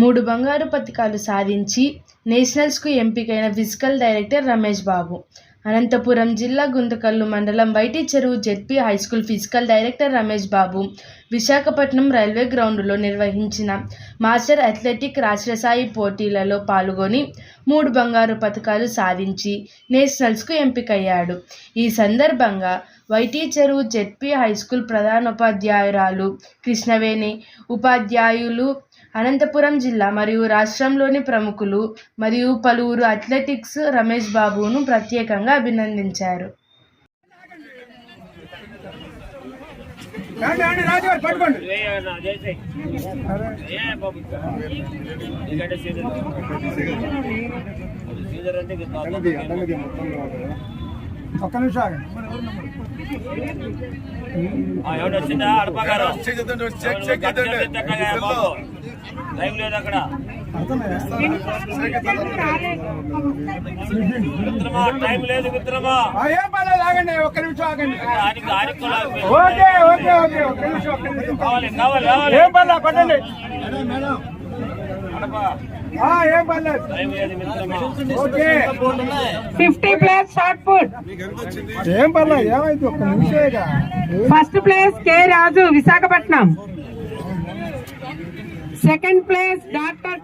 మూడు బంగారు పతకాలు సాధించి నేషనల్స్కు ఎంపికైన ఫిజికల్ డైరెక్టర్ రమేష్ బాబు. అనంతపురం జిల్లా గుంతకల్లు మండలం వైటి చెరువు ZP high school physical director Ramesh Babu Visakhapatnam railway గ్రౌండ్లో నిర్వహించిన మాస్టర్ అథ్లెటిక్ రాష్ట్రస్థాయి పోటీలలో పాల్గొని మూడు బంగారు పతకాలు సాధించి నేషనల్స్కు ఎంపికయ్యాడు. ఈ సందర్భంగా వైటి చెరువు జెడ్పీ హైస్కూల్ ప్రధానోపాధ్యాయురాలు కృష్ణవేణి. ఉపాధ్యాయులు అనంతపురం జిల్లా మరియు రాష్ట్రంలోని ప్రముఖులు మరియు పలువురు అథ్లెటిక్స్ రమేష్ బాబును ప్రత్యేకంగా అభినందించారు. ఎందుకంటే ఒక్క నిమిషం ఆగండి. టైం లేదు అక్కడ. మిత్రమా టైం లేదు మిత్రమా ఆ, ఏం పర్లేదు ఆగండి ఒక్క నిమిషం ఆగండి. ఓకే ఓకే ఓకే ఒక్క నిమిషం కావాలి కావాలి ఏం పర్లేదు పట్టండి. ఫిఫ్టీ ప్లేస్ షార్ట్ పుట్ ఏం పర్లేదు ఏమైంది? ఒక్క నిమిషమేగా. First place K Raju Visakhapatnam. Second place doctor